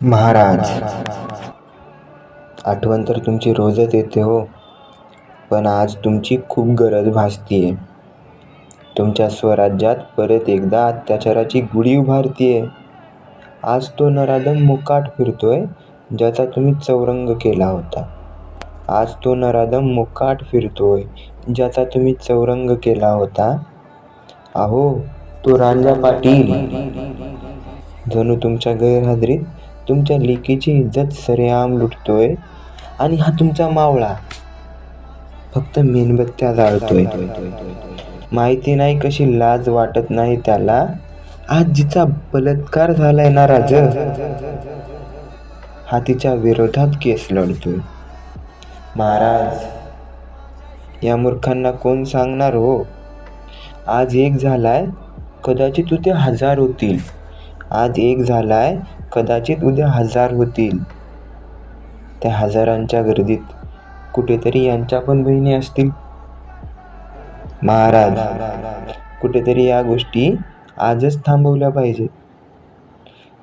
महाराज आठवण तर तुमची रोजच येते हो पण आज तुमची खूप गरज भासतीये. तुमच्या स्वराज्यात परत एकदा अत्याचाराची गुढी उभारतीये. आज तो नराधम मुकाट फिरतोय ज्याचा तुम्ही चौरंग केला होता. आज तो नराधम मुकाट फिरतोय ज्याचा तुम्ही चौरंग केला होता. अहो तो राजा पाटील. जणू तुमच्या गैरहजरीत तुमच्या लेकीची इज्जत सरेआम लुटतोय आणि हा तुमचा मावळा फक्त मेणबत्त्या जाळतोय. माहिती नाही कशी लाज वाटत नाही त्याला. आज जिचा बलात्कार झालाय ना राज हा तिच्या विरोधात केस लढतोय. महाराज या मूर्खांना कोण सांगणार हो? आज एक झालाय कदाचित उद्या हजार होतील. आज एक झालाय कदाचित उद्या हजार होतील. त्या हजारांच्या गर्दीत कुठेतरी यांच्या पण बहिणी असतील. महाराज कुठेतरी या गोष्टी आजच थांबवल्या पाहिजे.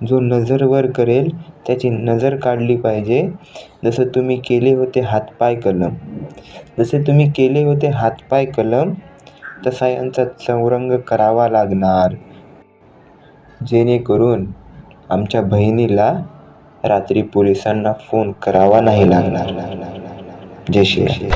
जो नजर वर करेल त्याची नजर काढली पाहिजे. जसं तुम्ही केले होते हातपाय कलम. जसे तुम्ही केले होते हातपाय कलम तसा यांचा चौरंग करावा लागणार. जेणेकरून आमच्या बहिणीला रात्री पोलिसांना फोन करावा नाही लागणार. जय श्री